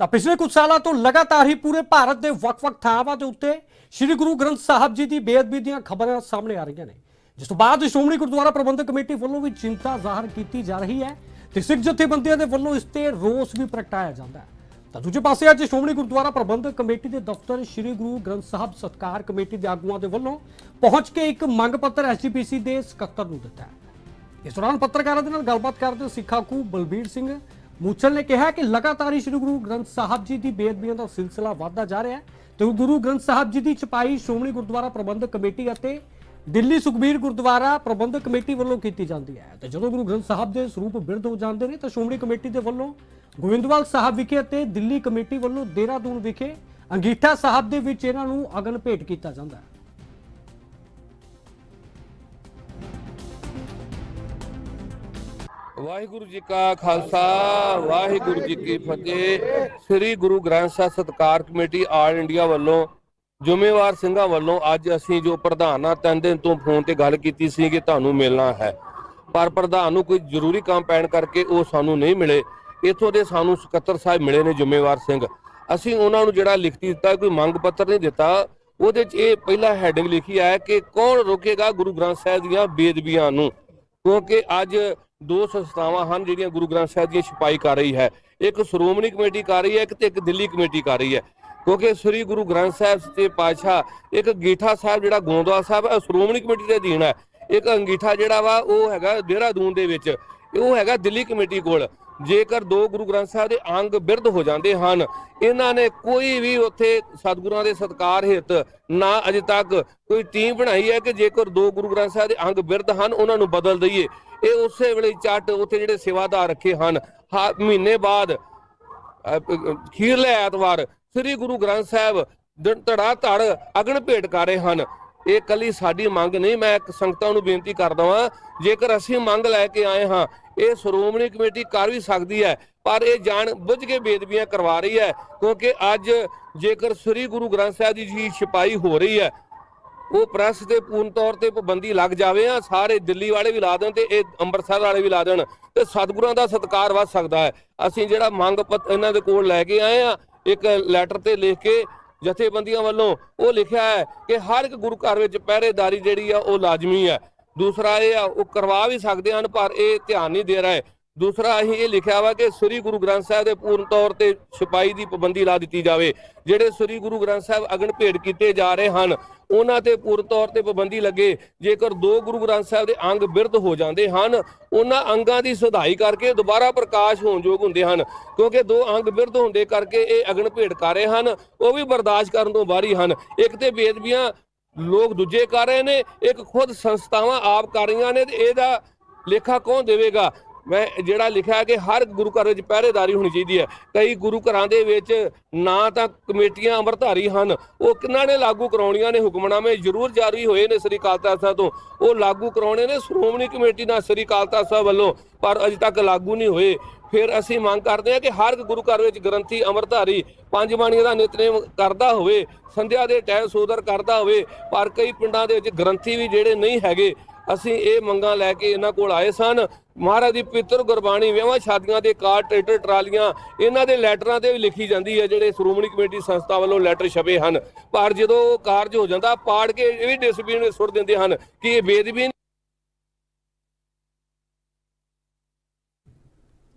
ਤਾਂ ਪਿਛਲੇ ਕੁਝ ਸਾਲਾਂ ਤੋਂ ਲਗਾਤਾਰ ਹੀ ਪੂਰੇ ਭਾਰਤ ਦੇ ਵੱਖ-ਵੱਖ ਥਾਵਾਂ ਦੇ ਉੱਤੇ ਸ੍ਰੀ ਗੁਰੂ ਗ੍ਰੰਥ ਸਾਹਿਬ ਜੀ ਦੀ ਬੇਅਦਬੀ ਦੀਆਂ ਖਬਰਾਂ ਸਾਹਮਣੇ ਆ ਰਹੀਆਂ ਨੇ। ਜਿਸ ਤੋਂ ਬਾਅਦ ਸ਼੍ਰੋਮਣੀ ਗੁਰਦੁਆਰਾ ਪ੍ਰਬੰਧਕ ਕਮੇਟੀ ਵੱਲੋਂ ਵੀ ਚਿੰਤਾ ਜ਼ਾਹਰ ਕੀਤੀ ਜਾ ਰਹੀ ਹੈ ਤੇ ਸਿੱਖ ਜਥੇਬੰਦੀਆਂ ਦੇ ਵੱਲੋਂ ਇਸ ਤੇ ਰੋਸ ਵੀ ਪ੍ਰਗਟਾਇਆ ਜਾਂਦਾ ਹੈ। ਤਾਂ ਦੂਜੇ ਪਾਸੇ ਅੱਜ ਸ਼੍ਰੋਮਣੀ ਗੁਰਦੁਆਰਾ ਪ੍ਰਬੰਧਕ ਕਮੇਟੀ ਦੇ ਦਫ਼ਤਰ ਸ੍ਰੀ ਗੁਰੂ ਗ੍ਰੰਥ ਸਾਹਿਬ ਸਤਕਾਰ ਕਮੇਟੀ ਦੇ ਆਗੂਆਂ ਦੇ ਵੱਲੋਂ ਪਹੁੰਚ ਕੇ ਇੱਕ ਮੰਗ ਪੱਤਰ ਐਸਜੀਪੀਸੀ ਦੇ ਸਕੱਤਰ ਨੂੰ ਦਿੱਤਾ ਹੈ। ਇਸ ਦੌਰਾਨ ਪੱਤਰਕਾਰਾਂ ਦੇ ਨਾਲ ਗੱਲਬਾਤ ਕਰਦੇ ਸਿੱਖ ਆਗੂ ਬਲਬੀਰ ਸਿੰਘ ਮੂਛਲ ਨੇ ਕਿਹਾ ਕਿ ਲਗਾਤਾਰ ਹੀ ਸ੍ਰੀ ਗੁਰੂ ਗ੍ਰੰਥ ਸਾਹਿਬ ਜੀ ਦੀ ਬੇਅਦਬੀਆਂ ਦਾ ਸਿਲਸਿਲਾ ਵਧਦਾ ਜਾ ਰਿਹਾ ਹੈ। ਤੇ ਗੁਰੂ ਗ੍ਰੰਥ ਸਾਹਿਬ ਜੀ ਦੀ ਛਪਾਈ ਸ਼੍ਰੋਮਣੀ ਗੁਰਦੁਆਰਾ ਪ੍ਰਬੰਧਕ ਕਮੇਟੀ ਅਤੇ ਦਿੱਲੀ ਸੁਖਬੀਰ ਗੁਰਦੁਆਰਾ ਪ੍ਰਬੰਧਕ ਕਮੇਟੀ ਵੱਲੋਂ ਕੀਤੀ ਜਾਂਦੀ ਹੈ। ਤੇ ਜਦੋਂ ਗੁਰੂ ਗ੍ਰੰਥ ਸਾਹਿਬ ਦੇ ਸਰੂਪ ਬਿਰਧ ਹੋ ਜਾਂਦੇ ਨੇ, ਤਾਂ ਸ਼੍ਰੋਮਣੀ ਕਮੇਟੀ ਦੇ ਵੱਲੋਂ ਗੋਇੰਦਵਾਲ ਸਾਹਿਬ ਵਿਖੇ ਅਤੇ ਦਿੱਲੀ ਕਮੇਟੀ ਵੱਲੋਂ ਦੇਹਰਾਦੂਨ ਵਿਖੇ ਅੰਗੀਠਾ ਸਾਹਿਬ ਦੇ ਵਿੱਚ ਇਹਨਾਂ ਨੂੰ ਅਗਨ ਭੇਟ ਕੀਤਾ ਜਾਂਦਾ ਹੈ। ਵਾਹਿਗੁਰੂ ਜੀ ਕਾ ਖਾਲਸਾ, ਵਾਹਿਗੁਰੂ ਜੀ ਕੀ ਫਤਿਹ। ਸ੍ਰੀ ਗੁਰੂ ਗ੍ਰੰਥ ਸਾਹਿਬ ਸਤਕਾਰ ਕਮੇਟੀ ਆਲ ਇੰਡੀਆ ਵੱਲੋਂ, ਜ਼ਿੰਮੇਵਾਰ ਸਿੰਘਾਂ ਵੱਲੋਂ ਅੱਜ ਅਸੀਂ ਜੋ ਪ੍ਰਧਾਨ ਨਾਲ ਤਿੰਨ ਦਿਨ ਤੋਂ ਫੋਨ ਤੇ ਗੱਲ ਕੀਤੀ ਸੀ ਕਿ ਤੁਹਾਨੂੰ ਮਿਲਣਾ ਹੈ। ਪਰ ਪ੍ਰਧਾਨ ਨੂੰ ਕੋਈ ਜ਼ਰੂਰੀ ਕੰਮ ਪੈਣ ਕਰਕੇ ਉਹ ਸਾਨੂੰ ਨਹੀਂ ਮਿਲੇ। ਇੱਥੋਂ ਦੇ ਸਾਨੂੰ ਸਕੱਤਰ ਸਾਹਿਬ ਮਿਲੇ ਨੇ ਜ਼ਿੰਮੇਵਾਰ ਸਿੰਘ। ਅਸੀਂ ਉਹਨਾਂ ਨੂੰ ਜਿਹੜਾ ਲਿਖਤੀ ਦਿੱਤਾ, ਕੋਈ ਮੰਗ ਪੱਤਰ ਨਹੀਂ ਦਿੱਤਾ। ਉਹਦੇ 'ਚ ਇਹ ਪਹਿਲਾ ਹੈਡਿੰਗ ਲਿਖੀ ਹੈ ਕਿ ਕੌਣ ਰੋਕੇਗਾ ਗੁਰੂ ਗ੍ਰੰਥ ਸਾਹਿਬ ਦੀਆਂ ਬੇਦਬੀਆਂ ਨੂੰ? ਕਿਉਂਕਿ ਅੱਜ ਦੋ ਸੰਸਥਾਵਾਂ ਹਨ ਜਿਹੜੀਆਂ ਗੁਰੂ ਗ੍ਰੰਥ ਸਾਹਿਬ ਦੀ ਛਪਾਈ ਕਰ ਰਹੀ ਹੈ। ਇੱਕ ਸ਼੍ਰੋਮਣੀ ਕਮੇਟੀ ਕਰ ਰਹੀ ਹੈ, ਇੱਕ ਤੇ ਇੱਕ ਦਿੱਲੀ ਕਮੇਟੀ ਕਰ ਰਹੀ ਹੈ। ਕਿਉਂਕਿ ਸ੍ਰੀ ਗੁਰੂ ਗ੍ਰੰਥ ਸਾਹਿਬ ਤੇ ਪਾਤਸ਼ਾਹ, ਇੱਕ ਗੀਠਾ ਸਾਹਿਬ ਜਿਹੜਾ ਗੋਂਦਵਾ ਸਾਹਿਬ ਹੈ ਸ਼੍ਰੋਮਣੀ ਕਮੇਟੀ ਦੇ ਅਧੀਨ ਹੈ। ਇੱਕ ਅੰਗੀਠਾ ਜਿਹੜਾ ਵਾ, ਉਹ ਹੈਗਾ ਦੇਹਰਾਦੂਨ ਦੇ ਵਿੱਚ। ਉਹ ਹੈਗਾ ਦਿੱਲੀ ਕਮੇਟੀ ਕੋਲ। ਜੇਕਰ ਦੋ ਗੁਰੂ ਗ੍ਰੰਥ ਸਾਹਿਬ ਦੇ ਅੰਗ ਬਿਰਧ ਹੋ ਜਾਂਦੇ ਹਨ, ਇਹਨਾਂ ਨੇ ਕੋਈ ਵੀ ਉੱਥੇ ਸਤਿਗੁਰਾਂ ਦੇ ਸਤਕਾਰ ਹਿੱਤ ਨਾ ਅਜੇ ਤੱਕ ਕੋਈ ਟੀਮ ਬਣਾਈ ਹੈ ਕਿ ਜੇਕਰ ਦੋ ਗੁਰੂ ਗ੍ਰੰਥ ਸਾਹਿਬ ਦੇ ਅੰਗ ਬਿਰਧ ਹਨ, ਉਹਨਾਂ ਨੂੰ ਬਦਲ ਦਈਏ। ਇਹ ਉਸੇ ਵੇਲੇ ਚੱਟ ਉੱਥੇ ਜਿਹੜੇ ਸੇਵਾਦਾਰ ਰੱਖੇ ਹਨ। ਮਹੀਨੇ ਬਾਅਦ ਖੀਰਲੇ ਐਤਵਾਰ ਸ੍ਰੀ ਗੁਰੂ ਗ੍ਰੰਥ ਸਾਹਿਬ ਧੜਾ ਧੜ ਅਗਨ ਭੇਟ ਕਰ ਰਹੇ ਹਨ। ਇਹ ਕੱਲੀ ਸਾਡੀ ਮੰਗ ਨਹੀਂ, ਮੈਂ ਇੱਕ ਸੰਗਤਾਂ ਨੂੰ ਬੇਨਤੀ ਕਰਦਾ ਹਾਂ ਜੇਕਰ ਅਸੀਂ ਮੰਗ ਲੈ ਕੇ ਆਏ ਹਾਂ, ਇਹ ਸ਼੍ਰੋਮਣੀ ਕਮੇਟੀ ਕਰ ਵੀ ਸਕਦੀ ਹੈ, ਪਰ ਇਹ ਜਾਣ ਬੁੱਝ ਕੇ ਬੇਦਬੀਆਂ ਕਰਵਾ ਰਹੀ ਹੈ, ਕਿਉਂਕਿ ਅੱਜ ਜੇਕਰ ਸ੍ਰੀ ਗੁਰੂ ਗ੍ਰੰਥ ਸਾਹਿਬ ਦੀ ਜੀ ਛਪਾਈ ਹੋ ਰਹੀ ਹੈ ਉਹ ਪ੍ਰੈਸ ਤੇ ਪੂਰਨ ਤੌਰ ਤੇ ਪਾਬੰਦੀ ਲੱਗ ਜਾਵੇ ਆ, ਸਾਰੇ ਦਿੱਲੀ ਵਾਲੇ ਵੀ ਲਾ ਦੇਣ ਤੇ ਇਹ ਅੰਮ੍ਰਿਤਸਰ ਵਾਲੇ ਵੀ ਲਾ ਦੇਣ ਤੇ ਸਤਿਗੁਰਾਂ ਦਾ ਸਤਿਕਾਰ ਵੱਧ ਸਕਦਾ ਹੈ। ਅਸੀਂ ਜਿਹੜਾ ਮੰਗ ਪੱਤਰ ਇਹਨਾਂ ਦੇ ਕੋਲ ਲੈ ਕੇ ਆਏ ਆ, ਇੱਕ ਲੈਟਰ ਤੇ ਲਿਖ ਕੇ ਜਥੇਬੰਦੀਆਂ ਵੱਲੋਂ ਉਹ ਲਿਖਿਆ ਹੈ ਕਿ ਹਰ ਇੱਕ ਗੁਰੂ ਘਰ ਵਿੱਚ ਪਹਿਰੇਦਾਰੀ ਜਿਹੜੀ ਆ, ਉਹ ਲਾਜ਼ਮੀ ਹੈ। ਦੂਸਰਾ ਇਹ ਆ, ਉਹ ਕਰਵਾ ਵੀ ਸਕਦੇ ਹਨ, ਪਰ ਇਹ ਧਿਆਨ ਨਹੀਂ ਦੇ ਰਹੇ। ਦੂਸਰਾ ਅਸੀਂ ਇਹ ਲਿਖਿਆ ਵਾ ਕਿ ਸ੍ਰੀ ਗੁਰੂ ਗ੍ਰੰਥ ਸਾਹਿਬ ਦੇ ਪੂਰਨ ਤੌਰ ਤੇ ਛਪਾਈ ਦੀ ਪਾਬੰਦੀ ਲਾ ਦਿੱਤੀ ਜਾਵੇ। ਜਿਹੜੇ ਸ੍ਰੀ ਗੁਰੂ ਗ੍ਰੰਥ ਸਾਹਿਬ ਅਗਨ ਭੇਟ ਕੀਤੇ ਜਾ ਰਹੇ ਹਨ ਉਹਨਾਂ ਤੇ ਪੂਰਨ ਤੌਰ ਤੇ ਪਾਬੰਦੀ ਲੱਗੇ, ਜੇਕਰ ਦੋ ਗੁਰੂ ਗ੍ਰੰਥ ਸਾਹਿਬ ਦੇ ਅੰਗ ਬਿਰਧ ਹੋ ਜਾਂਦੇ ਹਨ, ਉਹਨਾਂ ਅੰਗਾਂ ਦੀ ਸੁਧਾਈ ਕਰਕੇ ਦੁਬਾਰਾ ਪ੍ਰਕਾਸ਼ ਹੋਣ ਯੋਗ ਹੁੰਦੇ ਹਨ, ਕਿਉਂਕਿ ਦੋ ਅੰਗ ਬਿਰਧ ਹੁੰਦੇ ਕਰਕੇ ਇਹ ਅਗਨ ਭੇਟ ਕਰ ਰਹੇ ਹਨ, ਉਹ ਵੀ ਬਰਦਾਸ਼ਤ ਕਰਨ ਤੋਂ ਬਾਹਰੀ ਹਨ। ਇੱਕ ਤੇ ਬੇਦਬੀਆਂ ਲੋਕ ਦੂਜੇ ਕਰ ਰਹੇ ਨੇ, ਇੱਕ ਖੁਦ ਸੰਸਥਾਵਾਂ ਆਪ ਕਰ ਰਹੀਆਂ ਨੇ, ਤੇ ਇਹਦਾ ਲੇਖਾ ਕੌਣ ਦੇਵੇਗਾ? ਮੈਂ ਜਿਹੜਾ ਲਿਖਿਆ ਕਿ ਹਰ ਗੁਰੂ ਘਰ ਵਿੱਚ ਪਹਿਰੇਦਾਰੀ ਹੋਣੀ ਚਾਹੀਦੀ ਹੈ। ਕਈ ਗੁਰੂ ਘਰਾਂ ਦੇ ਵਿੱਚ ਨਾ ਤਾਂ ਕਮੇਟੀਆਂ ਅੰਮ੍ਰਿਤਧਾਰੀ ਹਨ। ਉਹ ਕਿੰਨਾਂ ਨੇ ਲਾਗੂ ਕਰਾਉਣੀਆਂ ਨੇ ਹੁਕਮਨਾਮੇ? ਜ਼ਰੂਰ ਜਾਰੀ ਹੋਏ ਨੇ ਸ੍ਰੀ ਅਕਾਲ ਤਖਤ ਸਾਹਿਬ ਤੋਂ। ਉਹ ਲਾਗੂ ਕਰਾਉਣੇ ਨੇ ਸ਼੍ਰੋਮਣੀ ਕਮੇਟੀ ਨਾਲ ਸ੍ਰੀ ਅਕਾਲ ਤਖਤ ਸਾਹਿਬ ਵੱਲੋਂ, ਪਰ ਅਜੇ ਤੱਕ ਲਾਗੂ ਨਹੀਂ ਹੋਏ। ਫਿਰ ਅਸੀਂ ਮੰਗ ਕਰਦੇ ਹਾਂ ਕਿ ਹਰ ਗੁਰੂ ਘਰ ਵਿੱਚ ਗ੍ਰੰਥੀ ਅੰਮ੍ਰਿਤਧਾਰੀ ਪੰਜ ਬਾਣੀਆਂ ਦਾ ਨਿਤਨੇਮ ਕਰਦਾ ਹੋਵੇ, ਸੰਧਿਆ ਦੇ ਟਾਈਮ ਸੋਦਰ ਕਰਦਾ ਹੋਵੇ, ਪਰ ਕਈ ਪਿੰਡਾਂ ਦੇ ਵਿੱਚ ਗ੍ਰੰਥੀ ਵੀ ਜਿਹੜੇ ਨਹੀਂ ਹੈਗੇ। ਅਸੀਂ ਇਹ ਮੰਗਾਂ ਲੈ ਕੇ ਇਹਨਾਂ ਕੋਲ ਆਏ ਸਨ। ਮਹਾਰਾਜ ਦੀ ਪਿੱਤਰ ਗੁਰਬਾਣੀ, ਵਿਆਹਾਂ ਸ਼ਾਦੀਆਂ ਦੇ ਕਾਰ, ਟਰੈਕਟਰ, ਟਰਾਲੀਆਂ, ਇਹਨਾਂ ਦੇ ਲੈਟਰਾਂ ਤੇ ਵੀ ਲਿਖੀ ਜਾਂਦੀ ਹੈ, ਜਿਹੜੇ ਸ਼੍ਰੋਮਣੀ ਕਮੇਟੀ ਸੰਸਥਾ ਵੱਲੋਂ ਲੈਟਰ ਛਪੇ ਹਨ। ਪਰ ਜਦੋਂ ਕਾਰਜ ਹੋ ਜਾਂਦਾ, ਪਾੜ ਕੇ ਇਹ ਵੀ ਡਿਸਪਲਿਨ ਸੁੱਟ ਦਿੰਦੇ ਹਨ ਕਿ ਇਹ ਬੇਦਬੀ